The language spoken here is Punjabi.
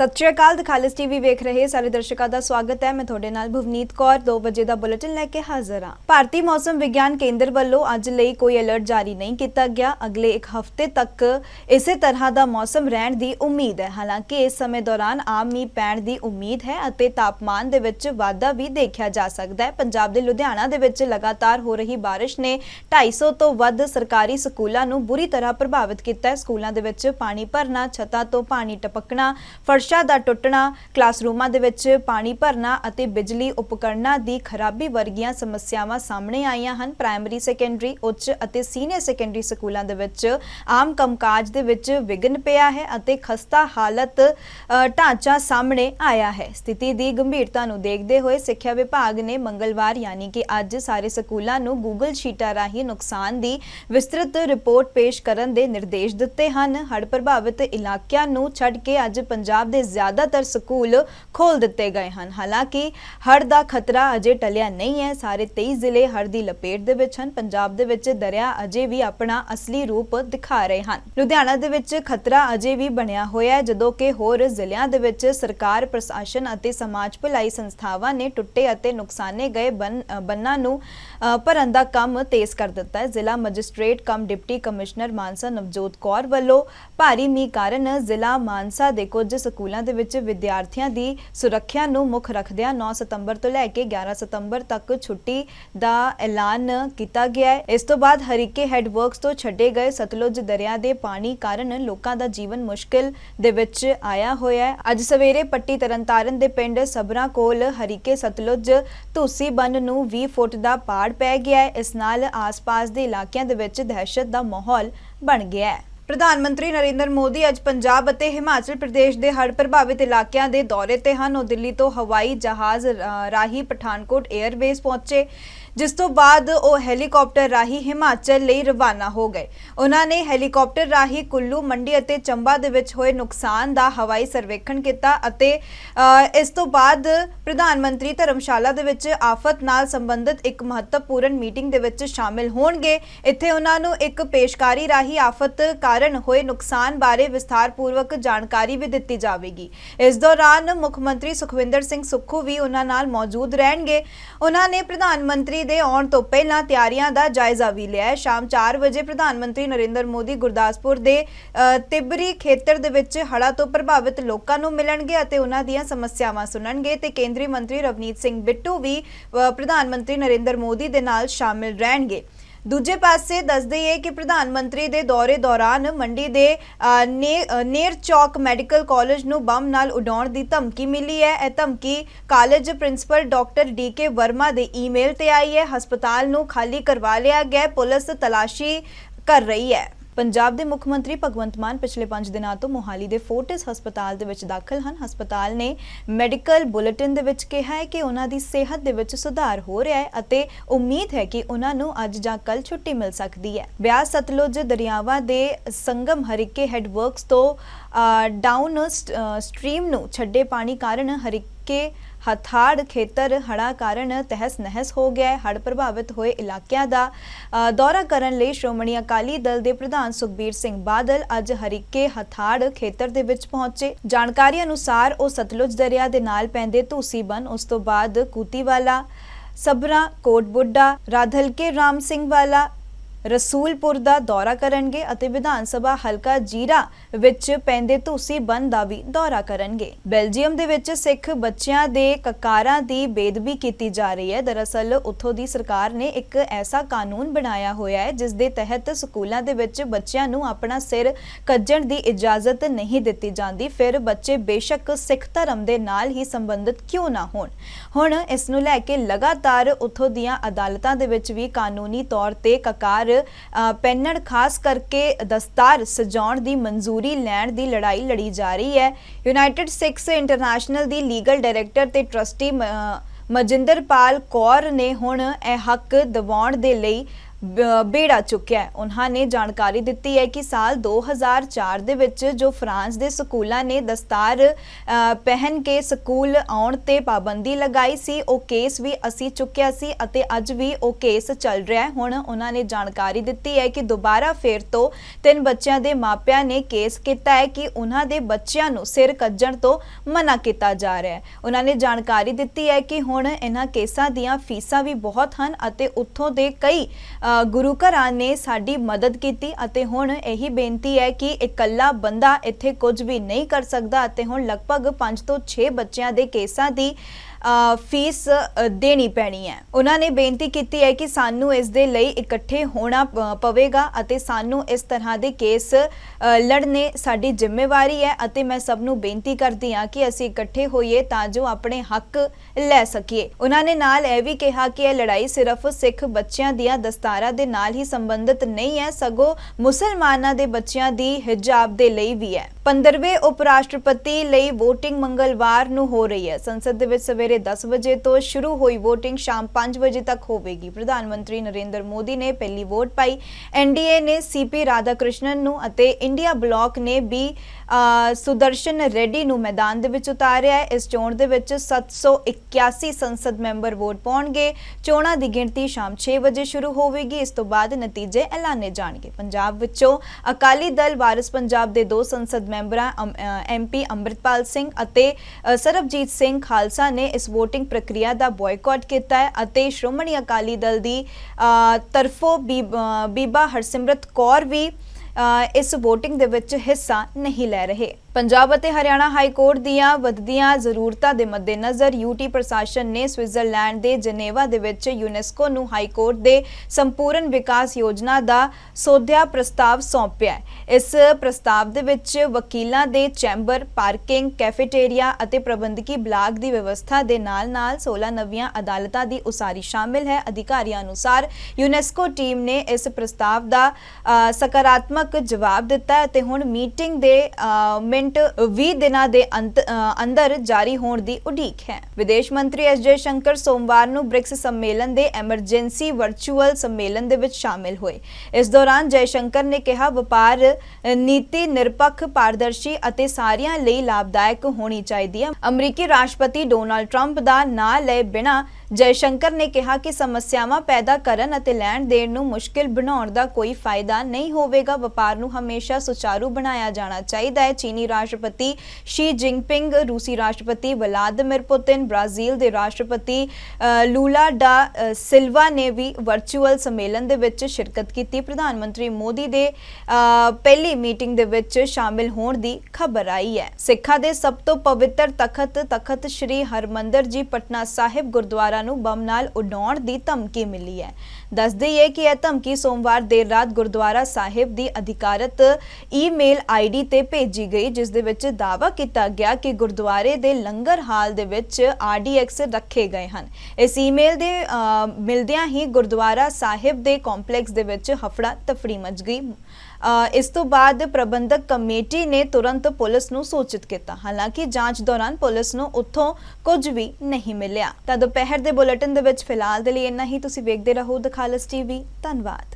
ਸਤਿ ਸ਼੍ਰੀ ਅਕਾਲ ਦਖਾਲਸ ਟੀਵੀ ਵੇਖ ਰਹੇ ਸਾਰੇ ਦਰਸ਼ਕਾਂ ਦਾ ਸਵਾਗਤ ਹੈ। ਮੈਂ ਤੁਹਾਡੇ ਨਾਲ ਭਵਨੀਤ ਕੌਰ 2 ਵਜੇ ਦਾ ਬੁਲੇਟਿਨ ਲੈ ਕੇ ਹਾਜ਼ਰ ਹਾਂ। ਭਾਰਤੀ ਮੌਸਮ ਵਿਗਿਆਨ ਕੇਂਦਰ ਵੱਲੋਂ ਅੱਜ ਲਈ ਕੋਈ ਅਲਰਟ ਜਾਰੀ ਨਹੀਂ ਕੀਤਾ ਗਿਆ। ਅਗਲੇ ਇੱਕ ਹਫ਼ਤੇ ਤੱਕ ਇਸੇ ਤਰ੍ਹਾਂ ਦਾ ਮੌਸਮ ਰਹਿਣ ਦੀ ਉਮੀਦ ਹੈ। ਹਾਲਾਂਕਿ, ਇਸ ਸਮੇਂ ਦੌਰਾਨ ਆਮ ਮੀਂਹ ਪੈਣ ਦੀ ਉਮੀਦ ਹੈ ਅਤੇ ਤਾਪਮਾਨ ਦੇ ਵਿੱਚ ਵਾਧਾ ਵੀ ਦੇਖਿਆ ਜਾ ਸਕਦਾ ਹੈ। ਪੰਜਾਬ ਦੇ ਲੁਧਿਆਣਾ ਦੇ ਵਿੱਚ ਲਗਾਤਾਰ ਹੋ ਰਹੀ ਬਾਰਿਸ਼ ਨੇ 250 ਤੋਂ ਵੱਧ ਸਰਕਾਰੀ ਸਕੂਲਾਂ ਨੂੰ ਬੁਰੀ ਤਰ੍ਹਾਂ ਪ੍ਰਭਾਵਿਤ ਕੀਤਾ ਹੈ। ਸਕੂਲਾਂ ਦੇ ਵਿੱਚ ਪਾਣੀ ਭਰਨਾ, ਛੱਤਾਂ ਤੋਂ ਪਾਣੀ ਟਪਕਣਾ, ਫਰਸ਼ ਦਾ ਟੁੱਟਣਾ, ਕਲਾਸਰੂਮਾਂ ਦੇ ਵਿੱਚ ਪਾਣੀ ਭਰਨਾ ਅਤੇ ਬਿਜਲੀ ਉਪਕਰਨਾਂ ਦੀ ਖਰਾਬੀ ਵਰਗੀਆਂ ਸਮੱਸਿਆਵਾਂ ਸਾਹਮਣੇ ਆਈਆਂ ਹਨ। ਪ੍ਰਾਇਮਰੀ, ਸੈਕੰਡਰੀ, ਉੱਚ ਅਤੇ ਸੀਨੀਅਰ ਸੈਕੰਡਰੀ ਸਕੂਲਾਂ ਦੇ ਵਿੱਚ ਆਮ ਕੰਮਕਾਜ ਦੇ ਵਿੱਚ ਵਿਘਨ ਪਿਆ ਹੈ ਅਤੇ ਖਸਤਾ ਹਾਲਤ ਢਾਂਚਾ ਸਾਹਮਣੇ ਆਇਆ ਹੈ। ਸਥਿਤੀ ਦੀ ਗੰਭੀਰਤਾ ਨੂੰ ਦੇਖਦੇ ਹੋਏ ਸਿੱਖਿਆ ਵਿਭਾਗ ਨੇ ਮੰਗਲਵਾਰ, ਯਾਨੀ ਕਿ ਅੱਜ ਸਾਰੇ ਸਕੂਲਾਂ ਨੂੰ ਗੂਗਲ ਸ਼ੀਟਾਂ ਰਾਹੀਂ ਨੁਕਸਾਨ ਦੀ ਵਿਸਤ੍ਰਿਤ ਰਿਪੋਰਟ ਪੇਸ਼ ਕਰਨ ਦੇ ਨਿਰਦੇਸ਼ ਦਿੱਤੇ ਹਨ। ਹੜ੍ਹ ਪ੍ਰਭਾਵਿਤ ਇਲਾਕਿਆਂ ਨੂੰ ਛੱਡ ਕੇ ਅੱਜ ਪੰਜਾਬ ਦੇ ਜ਼ਿਆਦਾਤਰ ਸਕੂਲ ਖੋਲ ਦਿੱਤੇ ਗਏ ਹਨ। ਹਾਲਾਂਕਿ ਹੜ੍ਹ ਦਾ ਖਤਰਾ ਅਜੇ ਟਲਿਆ ਨਹੀਂ ਹੈ। ਸਾਰੇ 23 ਜ਼ਿਲ੍ਹੇ ਹੜ੍ਹ ਦੀ ਲਪੇਟ ਦੇ ਵਿੱਚ ਹਨ। ਪੰਜਾਬ ਦੇ ਵਿੱਚ ਦਰਿਆ ਅਜੇ ਵੀ ਆਪਣਾ ਅਸਲੀ ਰੂਪ ਦਿਖਾ ਰਹੇ ਹਨ। ਲੁਧਿਆਣਾ ਦੇ ਵਿੱਚ ਖਤਰਾ ਅਜੇ ਵੀ ਬਣਿਆ ਹੋਇਆ ਹੈ ਜਦੋਂ ਕਿ ਹੋਰ ਜ਼ਿਲ੍ਹਿਆਂ ਦੇ ਵਿੱਚ ਸਰਕਾਰ ਪ੍ਰਸ਼ਾਸਨ ਅਤੇ ਸਮਾਜ ਭਲਾਈ ਸੰਸਥਾਵਾਂ ਨੇ ਟੁੱਟੇ ਅਤੇ ਨੁਕਸਾਨੇ ਗਏ ਬੰਨ- ਅ, ਬੰਨਾਂ ਨੂੰ ਭਰਨ ਦਾ ਕੰਮ ਤੇਜ਼ ਕਰ ਦਿੱਤਾ ਹੈ। ਜ਼ਿਲ੍ਹਾ magistrate cum deputy commissioner Mansa Navjot Kaur ਵੱਲੋਂ ਭਾਰੀ ਮੀਂਹ ਕਾਰਨ ਜ਼ਿਲ੍ਹਾ ਮਾਨਸਾ ਦੇ ਕੁਝ ਸਕੂਲਾਂ ਸਕੂਲਾਂ ਦੇ ਵਿੱਚ ਵਿਦਿਆਰਥੀਆਂ ਦੀ ਸੁਰੱਖਿਆ ਨੂੰ ਮੁੱਖ ਰੱਖਦਿਆਂ 9 ਸਤੰਬਰ ਤੋਂ ਲੈ ਕੇ 11 ਸਤੰਬਰ ਤੱਕ ਛੁੱਟੀ ਦਾ ਐਲਾਨ ਕੀਤਾ ਗਿਆ ਹੈ। ਇਸ ਤੋਂ ਬਾਅਦ ਹਰੀਕੇ ਹੈੱਡ ਵਰਕਸ ਤੋਂ ਛੱਡੇ ਗਏ ਸਤਲੁਜ ਦਰਿਆ ਦੇ ਪਾਣੀ ਕਾਰਨ ਲੋਕਾਂ ਦਾ ਜੀਵਨ ਮੁਸ਼ਕਿਲ ਦੇ ਵਿੱਚ ਆਇਆ ਹੋਇਆ ਹੈ। ਅੱਜ ਸਵੇਰੇ ਪੱਟੀ ਤਰਨਤਾਰਨ ਦੇ ਪਿੰਡ ਸਬਰਾ ਕੋਲ ਹਰੀਕੇ ਸਤਲੁਜ ਧੂਸੀ ਬੰਨ ਨੂੰ 20 ਫੁੱਟ ਦਾ ਪਾੜ ਪੈ ਗਿਆ ਹੈ। ਇਸ ਨਾਲ ਆਸ-ਪਾਸ ਦੇ ਇਲਾਕਿਆਂ ਦੇ ਵਿੱਚ ਦਹਿਸ਼ਤ ਦਾ ਮਾਹੌਲ ਬਣ ਗਿਆ ਹੈ। ਪ੍ਰਧਾਨ ਮੰਤਰੀ ਨਰਿੰਦਰ ਮੋਦੀ ਅੱਜ ਪੰਜਾਬ ਅਤੇ ਹਿਮਾਚਲ ਪ੍ਰਦੇਸ਼ ਦੇ ਹੜ੍ਹ ਪ੍ਰਭਾਵਿਤ ਇਲਾਕਿਆਂ ਦੇ ਦੌਰੇ ਤੇ ਹਨ। ਉਹ ਦਿੱਲੀ ਤੋਂ ਹਵਾਈ ਜਹਾਜ਼ ਰਾਹੀਂ ਪਠਾਨਕੋਟ 에ਅਰਬੇਸ ਪਹੁੰਚੇ। ਜਿਸ ਤੋਂ ਬਾਅਦ ਉਹ ਹੈਲੀਕਾਪਟਰ ਰਾਹੀਂ ਹਿਮਾਚਲ ਲਈ ਰਵਾਨਾ ਹੋ ਗਏ। ਉਹਨਾਂ ਨੇ ਹੈਲੀਕਾਪਟਰ ਰਾਹੀਂ ਕੁੱਲੂ, ਮੰਡੀ ਅਤੇ ਚੰਬਾ ਦੇ ਵਿੱਚ ਹੋਏ ਨੁਕਸਾਨ ਦਾ ਹਵਾਈ ਸਰਵੇਖਣ ਕੀਤਾ ਅਤੇ ਇਸ ਤੋਂ ਬਾਅਦ ਪ੍ਰਧਾਨ ਮੰਤਰੀ ਧਰਮਸ਼ਾਲਾ ਦੇ ਵਿੱਚ ਆਫਤ ਨਾਲ ਸੰਬੰਧਿਤ ਇੱਕ ਮਹੱਤਵਪੂਰਨ ਮੀਟਿੰਗ ਦੇ ਵਿੱਚ ਸ਼ਾਮਿਲ ਹੋਣਗੇ। ਇੱਥੇ ਉਹਨਾਂ ਨੂੰ ਇੱਕ ਪੇਸ਼ਕਾਰੀ ਰਾਹੀਂ ਆਫਤ ਕਾਰਨ ਹੋਏ ਨੁਕਸਾਨ ਬਾਰੇ ਵਿਸਥਾਰਪੂਰਵਕ ਜਾਣਕਾਰੀ ਵੀ ਦਿੱਤੀ ਜਾਵੇਗੀ। ਇਸ ਦੌਰਾਨ ਮੁੱਖ ਮੰਤਰੀ ਸੁਖਵਿੰਦਰ ਸਿੰਘ ਸੁੱਖੂ ਵੀ ਉਹਨਾਂ ਨਾਲ ਮੌਜੂਦ ਰਹਿਣਗੇ। ਉਹਨਾਂ ਨੇ ਪ੍ਰਧਾਨ ਮੰਤਰੀ ਦੇ ਆਉਣ ਤੋਂ ਪਹਿਲਾਂ ਤਿਆਰੀਆਂ ਦਾ ਜਾਇਜ਼ਾ ਵੀ ਲਿਆ ਸ਼ਾਮ 4 ਵਜੇ ਪ੍ਰਧਾਨ ਮੰਤਰੀ ਨਰਿੰਦਰ ਮੋਦੀ ਗੁਰਦਾਸਪੁਰ ਦੇ ਅ, ਤਿਬਰੀ ਖੇਤਰ ਦੇ ਵਿੱਚ ਹੜ੍ਹਾਂ ਤੋਂ ਪ੍ਰਭਾਵਿਤ ਲੋਕਾਂ ਨੂੰ ਮਿਲਣਗੇ ਅਤੇ ਉਹਨਾਂ ਦੀਆਂ ਸਮੱਸਿਆਵਾਂ ਸੁਣਨਗੇ ਤੇ ਕੇਂਦਰੀ ਮੰਤਰੀ ਰਵਨੀਤ ਸਿੰਘ ਬਿੱਟੂ ਵੀ ਪ੍ਰਧਾਨ ਮੰਤਰੀ ਨਰਿੰਦਰ ਮੋਦੀ ਦੇ ਨਾਲ ਸ਼ਾਮਿਲ ਰਹਿਣਗੇ। ਦੂਜੇ ਪਾਸੇ ਦੱਸ ਦਈਏ ਕਿ ਪ੍ਰਧਾਨ ਮੰਤਰੀ ਦੇ ਦੌਰੇ ਦੌਰਾਨ ਮੰਡੀ ਦੇ ਅ, ਨੇਰ ਚੌਕ ਮੈਡੀਕਲ ਕਾਲਜ ਨੂੰ ਬੰਬ ਨਾਲ ਉਡਾਉਣ ਦੀ ਧਮਕੀ ਮਿਲੀ ਹੈ। ਇਹ ਧਮਕੀ college principal doctor DK Verma ਦੇ ਈਮੇਲ ਤੇ ਆਈ ਹੈ। ਹਸਪਤਾਲ ਨੂੰ ਖਾਲੀ ਕਰਵਾ ਲਿਆ ਗਿਆ। ਪੁਲਿਸ ਤਲਾਸ਼ੀ ਕਰ ਰਹੀ ਹੈ। ਪੰਜਾਬ ਦੇ ਮੁੱਖ ਮੰਤਰੀ ਭਗਵੰਤ ਮਾਨ ਪਿਛਲੇ 5 ਦਿਨਾਂ ਤੋਂ ਮੋਹਾਲੀ ਦੇ ਫੋਰਟਿਸ ਹਸਪਤਾਲ ਦੇ ਵਿੱਚ ਦਾਖਲ ਹਨ। ਹਸਪਤਾਲ ਨੇ ਮੈਡੀਕਲ ਬੁਲੇਟਿਨ ਦੇ ਵਿੱਚ ਕਿਹਾ ਹੈ ਕਿ ਉਹਨਾਂ ਦੀ ਸਿਹਤ ਦੇ ਵਿੱਚ ਸੁਧਾਰ ਹੋ ਰਿਹਾ ਹੈ ਅਤੇ ਉਮੀਦ ਹੈ ਕਿ ਉਹਨਾਂ ਨੂੰ ਅੱਜ ਜਾਂ ਕੱਲ ਛੁੱਟੀ ਮਿਲ ਸਕਦੀ ਹੈ। ਬਿਆਸ ਸਤਲੁਜ ਦਰਿਆਵਾਂ ਦੇ ਸੰਗਮ ਹਰੀਕੇ ਹੈਡਵਰਕਸ ਤੋਂ ਡਾਊਨ ਸ- ਸਟਰੀਮ ਨੂੰ ਛੱਡੇ ਪਾਣੀ ਕਾਰਨ ਹਰੀਕੇ ਹਥਾੜ ਖੇਤਰ ਹੜ੍ਹਾਂ ਕਾਰਨ ਤਹਿਸ ਨਹਿਸ ਹੋ ਗਿਆ ਹੈ, ਹੜ੍ਹ ਪ੍ਰਭਾਵਿਤ ਹੋਏ ਇਲਾਕਿਆਂ ਦਾ। ਦੌਰਾ ਕਰਨ ਲਈ ਸ਼੍ਰੋਮਣੀ ਅਕਾਲੀ ਦਲ ਦੇ ਪ੍ਰਧਾਨ ਸੁਖਬੀਰ ਸਿੰਘ ਬਾਦਲ ਅੱਜ ਹਰੀਕੇ ਹਥਾੜ ਖੇਤਰ ਦੇ ਵਿੱਚ ਪਹੁੰਚੇ। ਜਾਣਕਾਰੀ ਅਨੁਸਾਰ ਉਹ ਸਤਲੁਜ ਦਰਿਆ ਦੇ ਨਾਲ ਪੈਂਦੇ ਧੂਸੀ ਬਨ ਉਸ ਤੋਂ ਬਾਅਦ ਕੂਤੀ ਵਾਲਾ ਸਬਰਾ ਕੋਟਬੁੱਡਾ ਰਾਧਲਕੇ, ਰਾਮ ਸਿੰਘ ਵਾਲਾ ਰਸੂਲਪੁਰ ਦਾ ਦੌਰਾ ਕਰਨਗੇ ਅਤੇ ਵਿਧਾਨ ਸਭਾ ਹਲਕਾ ਜੀਰਾ ਵਿੱਚ ਪੈਂਦੇ ਧੂਸੀ ਬੰਦ ਦਾ ਵੀ ਦੌਰਾ ਕਰਨਗੇ। ਬੈਲਜੀਅਮ ਦੇ ਵਿੱਚ ਸਿੱਖ ਬੱਚਿਆਂ ਦੇ ਕਕਾਰਾਂ ਦੀ ਬੇਦਬੀ ਕੀਤੀ ਜਾ ਰਹੀ ਹੈ। ਦਰਅਸਲ ਉੱਥੋਂ ਦੀ ਸਰਕਾਰ ਨੇ ਇੱਕ ਐਸਾ ਕਾਨੂੰਨ ਬਣਾਇਆ ਹੋਇਆ ਹੈ ਜਿਸ ਦੇ ਤਹਿਤ ਸਕੂਲਾਂ ਦੇ ਵਿੱਚ ਬੱਚਿਆਂ ਨੂੰ ਆਪਣਾ ਸਿਰ ਕੱਜਣ ਦੀ ਇਜਾਜ਼ਤ ਨਹੀਂ ਦਿੱਤੀ ਜਾਂਦੀ। ਫਿਰ ਬੱਚੇ ਬੇਸ਼ੱਕ ਸਿੱਖ ਧਰਮ ਦੇ ਨਾਲ ਹੀ ਸੰਬੰਧਿਤ ਕਿਉਂ ਨਾ ਹੋਣ? ਹੁਣ ਇਸ ਨੂੰ ਲੈ ਕੇ ਲਗਾਤਾਰ ਉੱਥੋਂ ਦੀਆਂ ਅਦਾਲਤਾਂ ਦੇ ਵਿੱਚ ਵੀ ਕਾਨੂੰਨੀ ਤੌਰ ਤੇ ਕਕਾਰ ਅ, ਪਹਿਨਣ ਖਾਸ ਕਰਕੇ ਦਸਤਾਰ ਸਜਾਉਣ ਦੀ ਮਨਜ਼ੂਰੀ ਲੈਣ ਦੀ ਲੜਾਈ ਲੜੀ ਜਾ ਰਹੀ ਹੈ। ਯੂਨਾਈਟਿਡ ਸਿੱਖਸ ਇੰਟਰਨੈਸ਼ਨਲ ਦੀ ਲੀਗਲ ਡਾਇਰੈਕਟਰ ਤੇ ਟਰਸਟੀ ਮ- ਮਜਿੰਦਰਪਾਲ ਕੌਰ ਨੇ ਹੁਣ ਇਹ ਹੱਕ ਦਿਵਾਉਣ ਦੇ ਲਈ ਬੇੜਾ ਚੁੱਕਿਆ ਹੈ। ਉਹਨਾਂ ਨੇ ਜਾਣਕਾਰੀ ਦਿੱਤੀ ਹੈ ਕਿ ਸਾਲ 2004 ਦੇ ਵਿੱਚ ਜੋ ਫਰਾਂਸ ਦੇ ਸਕੂਲਾਂ ਨੇ ਦਸਤਾਰ ਪਹਿਨ ਕੇ ਸਕੂਲ ਆਉਣ ਤੇ ਪਾਬੰਦੀ ਲਗਾਈ ਸੀ, ਉਹ ਕੇਸ ਵੀ ਅਸੀਂ ਚੁੱਕਿਆ ਸੀ ਅਤੇ ਅੱਜ ਵੀ ਉਹ ਕੇਸ ਚੱਲ ਰਿਹਾ ਹੈ। ਹੁਣ ਉਹਨਾਂ ਨੇ ਜਾਣਕਾਰੀ ਦਿੱਤੀ ਹੈ ਕਿ ਦੁਬਾਰਾ ਫੇਰ ਤੋਂ ਤਿੰਨ ਬੱਚਿਆਂ ਦੇ ਮਾਪਿਆਂ ਨੇ ਕੇਸ ਕੀਤਾ ਹੈ ਕਿ ਉਹਨਾਂ ਦੇ ਬੱਚਿਆਂ ਨੂੰ ਸਿਰ ਕੱਜਣ ਤੋਂ ਮਨਾ ਕੀਤਾ ਜਾ ਰਿਹਾ ਹੈ। ਉਹਨਾਂ ਨੇ ਜਾਣਕਾਰੀ ਦਿੱਤੀ ਹੈ ਕਿ ਹੁਣ ਇਹਨਾਂ ਕੇਸਾਂ ਦੀਆਂ ਫੀਸਾਂ ਵੀ ਬਹੁਤ ਹਨ ਅਤੇ ਉੱਥੋਂ ਦੇ ਕਈ ਗੁਰੂ ਘਰਾਂ ਨੇ ਸਾਡੀ ਮਦਦ ਕੀਤੀ ਅਤੇ ਹੁਣ ਇਹੀ ਬੇਨਤੀ ਹੈ ਕਿ ਇਕੱਲਾ ਬੰਦਾ ਇੱਥੇ ਕੁਝ ਵੀ ਨਹੀਂ ਕਰ ਸਕਦਾ ਅਤੇ ਹੁਣ ਲਗਭਗ 5 ਤੋਂ 6 ਬੱਚਿਆਂ ਦੇ ਕੇਸਾਂ ਦੀ ਫੀਸ ਦੇਣੀ ਪੈਣੀ ਹੈ। ਉਹਨਾਂ ਨੇ ਬੇਨਤੀ ਕੀਤੀ ਹੈ ਕਿ ਸਾਨੂੰ ਇਸ ਦੇ ਲਈ ਇਕੱਠੇ ਹੋਣਾ ਪਵੇਗਾ ਅਤੇ ਸਾਨੂੰ ਇਸ ਤਰ੍ਹਾਂ ਦੇ ਕੇਸ ਲੜਨੇ ਸਾਡੀ ਜ਼ਿੰਮੇਵਾਰੀ ਹੈ ਅਤੇ ਮੈਂ ਸਭ ਨੂੰ ਬੇਨਤੀ ਕਰਦੀ ਹਾਂ ਕਿ ਅਸੀਂ ਇਕੱਠੇ ਹੋਈਏ ਤਾਂ ਜੋ ਆਪਣੇ ਹੱਕ ਲੈ ਸਕੀਏ। ਉਹਨਾਂ ਨੇ ਨਾਲ ਇਹ ਵੀ ਕਿਹਾ ਕਿ ਇਹ ਲੜਾਈ ਸਿਰਫ ਸਿੱਖ ਬੱਚਿਆਂ ਦੀਆਂ ਦਸਤਾਰਾਂ ਦੇ ਨਾਲ ਹੀ ਸੰਬੰਧਿਤ ਨਹੀਂ ਹੈ, ਸਗੋਂ ਮੁਸਲਮਾਨਾਂ ਦੇ ਬੱਚਿਆਂ ਦੀ ਹਿਜਾਬ ਦੇ ਲਈ ਵੀ ਹੈ। 15ਵੇਂ ਉਪ ਰਾਸ਼ਟਰਪਤੀ ਲਈ VOTING ਮੰਗਲਵਾਰ ਨੂੰ ਹੋ ਰਹੀ ਹੈ। ਸੰਸਦ ਦੇ ਵਿੱਚ ਸਵੇਰੇ 10 ਵਜੇ ਤੋਂ ਸ਼ੁਰੂ ਹੋਈ VOTING ਸ਼ਾਮ 5 ਵਜੇ ਤੱਕ ਹੋਵੇਗੀ। ਪ੍ਰਧਾਨ ਮੰਤਰੀ ਨਰਿੰਦਰ ਮੋਦੀ ਨੇ ਪਹਿਲੀ ਵੋਟ ਪਾਈ। ਐਨਡੀਏ ਨੇ ਸੀਪੀ ਰਾਧਾਕ੍ਰਿਸ਼ਨਨ ਨੂੰ ਅਤੇ ਇੰਡੀਆ ਬਲਾਕ ਨੇ ਬੀ ਸੁਦਰਸ਼ਨ ਰੈਡੀ ਨੂੰ ਮੈਦਾਨ ਦੇ ਵਿੱਚ ਉਤਾਰਿਆ ਹੈ। ਇਸ ਚੋਣ ਦੇ ਵਿੱਚ 781 ਸੰਸਦ ਮੈਂਬਰ ਵੋਟ ਪਾਉਣਗੇ। ਚੋਣਾਂ ਦੀ ਗਿਣਤੀ ਸ਼ਾਮ 6 ਵਜੇ ਸ਼ੁਰੂ ਹੋਵੇਗੀ। ਇਸ ਤੋਂ ਬਾਅਦ ਨਤੀਜੇ ਐਲਾਨੇ ਜਾਣਗੇ। ਪੰਜਾਬ ਵਿੱਚੋਂ ਅਕਾਲੀ ਦਲ, ਵਾਰਿਸ ਪੰਜਾਬ ਦੇ ਦੋ ਸੰਸਦ ਮੈਂਬਰਾਂ ਐਮਪੀ ਅੰਮ੍ਰਿਤਪਾਲ ਸਿੰਘ ਅਤੇ ਸਰਬਜੀਤ ਸਿੰਘ ਖਾਲਸਾ ਨੇ ਇਸ VOTING ਪ੍ਰਕਿਰਿਆ ਦਾ ਬਾਇਕਾਟ ਕੀਤਾ ਹੈ ਅਤੇ ਸ਼੍ਰੋਮਣੀ ਅਕਾਲੀ ਦਲ ਦੀ ਤਰਫੋਂ ਬੀ- ਬੀਬਾ ਹਰਸਿਮਰਤ ਕੌਰ ਵੀ ਇਸ VOTING ਦੇ ਵਿੱਚ ਹਿੱਸਾ ਨਹੀਂ ਲੈ ਰਹੇ। ਪੰਜਾਬ ਅਤੇ ਹਰਿਆਣਾ ਹਾਈ ਕੋਰਟ ਦੀਆਂ ਵਧਦੀਆਂ ਜ਼ਰੂਰਤਾਂ ਦੇ ਮੱਦੇਨਜ਼ਰ ਯੂਟੀ ਪ੍ਰਸ਼ਾਸਨ ਨੇ ਸਵਿਟਜ਼ਰਲੈਂਡ ਦੇ ਜਨੇਵਾ ਦੇ ਵਿੱਚ ਯੂਨੈਸਕੋ ਨੂੰ ਹਾਈ ਕੋਰਟ ਦੇ ਸੰਪੂਰਨ ਵਿਕਾਸ ਯੋਜਨਾ ਦਾ ਸੋਧਿਆ ਪ੍ਰਸਤਾਵ ਸੌਂਪਿਆ ਹੈ। ਇਸ ਪ੍ਰਸਤਾਵ ਦੇ ਵਿੱਚ ਵਕੀਲਾਂ ਦੇ ਚੈਂਬਰ, ਪਾਰਕਿੰਗ, ਕੈਫੇਟੇਰੀਆ ਅਤੇ ਪ੍ਰਬੰਧਕੀ ਬਲਾਕ ਦੀ ਵਿਵਸਥਾ ਦੇ ਨਾਲ-ਨਾਲ 16 ਨਵੀਆਂ ਅਦਾਲਤਾਂ ਦੀ ਉਸਾਰੀ ਸ਼ਾਮਿਲ ਹੈ। ਅਧਿਕਾਰੀਆਂ ਅਨੁਸਾਰ ਯੂਨੈਸਕੋ ਟੀਮ ਨੇ ਇਸ ਪ੍ਰਸਤਾਵ ਦਾ ਸਕਾਰਾਤਮਕ ਜਵਾਬ ਦਿੱਤਾ ਅਤੇ ਹੁਣ ਮੀਟਿੰਗ ਦੇ ਅ, 20 ਦਿਨਾਂ ਦੇ ਅੰਦਰ ਜਾਰੀ ਹੋਣ ਦੀ ਉਡੀਕ ਹੈ। ਵਿਦੇਸ਼ ਮੰਤਰੀ ਐਸ ਜੈ ਸ਼ੰਕਰ ਸੋਮਵਾਰ ਨੂੰ ਬ੍ਰਿਕਸ ਸੰਮੇਲਨ ਦੇ ਐਮਰਜੈਂਸੀ ਵਰਚੁਅਲ ਸੰਮੇਲਨ ਦੇ ਵਿੱਚ ਸ਼ਾਮਿਲ ਹੋਏ। ਇਸ ਦੌਰਾਨ ਜੈ ਸ਼ੰਕਰ ਨੇ ਕਿਹਾ ਵਪਾਰ ਨੀਤੀ ਨਿਰਪੱਖ ਪਾਰਦਰਸ਼ੀ ਅਤੇ ਸਾਰਿਆਂ ਲਈ ਲਾਭਦਾਇਕ ਹੋਣੀ ਚਾਹੀਦੀ ਹੈ। ਅਮਰੀਕੀ ਰਾਸ਼ਟਰਪਤੀ ਡੋਨਾਲਡ ਟਰੰਪ ਦਾ ਨਾਂ ਲਏ ਬਿਨਾਂ ਜੈਸ਼ੰਕਰ ਨੇ ਕਿਹਾ ਕਿ ਸਮੱਸਿਆਵਾਂ ਪੈਦਾ ਕਰਨ ਅਤੇ ਲੈਣ ਦੇਣ ਨੂੰ ਮੁਸ਼ਕਿਲ ਬਣਾਉਣ ਦਾ ਕੋਈ ਫਾਇਦਾ ਨਹੀਂ ਹੋਵੇਗਾ। ਵਪਾਰ ਨੂੰ ਹਮੇਸ਼ਾ ਸੁਚਾਰੂ ਬਣਾਇਆ ਜਾਣਾ ਚਾਹੀਦਾ ਹੈ। ਚੀਨੀ ਰਾਸ਼ਟਰਪਤੀ ਸ਼ੀ ਜਿੰਗਪਿੰਗ ਰੂਸੀ ਰਾਸ਼ਟਰਪਤੀ ਵਲਾਦੀਮਿਰ ਪੁਤਿਨ, ਬ੍ਰਾਜ਼ੀਲ ਦੇ ਰਾਸ਼ਟਰਪਤੀ ਲੂਲਾ ਡਾ ਸਿਲਵਾ ਨੇ ਵੀ ਵਰਚੁਅਲ ਸੰਮੇਲਨ ਦੇ ਵਿੱਚ ਸ਼ਿਰਕਤ ਕੀਤੀ। ਪ੍ਰਧਾਨ ਮੰਤਰੀ ਮੋਦੀ ਦੇ ਪਹਿਲੀ ਮੀਟਿੰਗ ਦੇ ਵਿੱਚ ਸ਼ਾਮਿਲ ਹੋਣ ਦੀ ਖਬਰ ਆਈ ਹੈ। ਸਿੱਖਾਂ ਦੇ ਸਭ ਤੋਂ ਪਵਿੱਤਰ ਤਖਤ ਤਖਤ ਸ੍ਰੀ ਹਰਮੰਦਰ ਜੀ, ਪਟਨਾ ਸਾਹਿਬ, ਗੁਰਦੁਆਰਾ ਨੂੰ ਬੰਮ ਨਾਲ ਉਡਾਉਣ ਦੀ ਧਮਕੀ ਮਿਲੀ ਹੈ। ਦੱਸ ਦਈਏ ਕਿ ਇਹ ਧਮਕੀ ਸੋਮਵਾਰ ਦੇਰ ਰਾਤ ਗੁਰਦੁਆਰਾ ਸਾਹਿਬ ਦੀ ਅਧਿਕਾਰਤ ਈਮੇਲ ਆਈਡੀ ਤੇ ਭੇਜੀ ਗਈ, ਜਿਸ ਦੇ ਵਿੱਚ ਦਾਅਵਾ ਕੀਤਾ ਗਿਆ ਕਿ ਗੁਰਦੁਆਰੇ ਦੇ ਲੰਗਰ ਹਾਲ ਦੇ ਵਿੱਚ ਆਰਡੀਐਕਸ ਰੱਖੇ ਗਏ ਹਨ। ਇਸ ਈਮੇਲ ਦੇ ਮਿਲਦਿਆਂ ਹੀ ਗੁਰਦੁਆਰਾ ਸਾਹਿਬ ਦੇ ਕੰਪਲੈਕਸ ਦੇ ਵਿੱਚ ਹਫੜਾ ਤਫੜੀ ਮਚ ਗਈ। ਇਸ ਤੋਂ ਬਾਅਦ ਪ੍ਰਬੰਧਕ ਕਮੇਟੀ ਨੇ ਤੁਰੰਤ ਪੁਲਿਸ ਨੂੰ ਸੂਚਿਤ ਕੀਤਾ। ਹਾਲਾਂਕਿ ਜਾਂਚ ਦੌਰਾਨ ਪੁਲਿਸ ਨੂੰ ਉੱਥੋਂ ਕੁਝ ਵੀ ਨਹੀਂ ਮਿਲਿਆ। ਤਾਂ ਦੁਪਹਿਰ ਦੇ ਬੁਲੇਟਿਨ ਦੇ ਵਿੱਚ ਫਿਲਹਾਲ ਦੇ ਲਈ ਇੰਨਾ ਹੀ। ਤੁਸੀਂ ਵੇਖਦੇ ਰਹੋ ਦਖਾਲਸ ਟੀਵੀ। ਧੰਨਵਾਦ।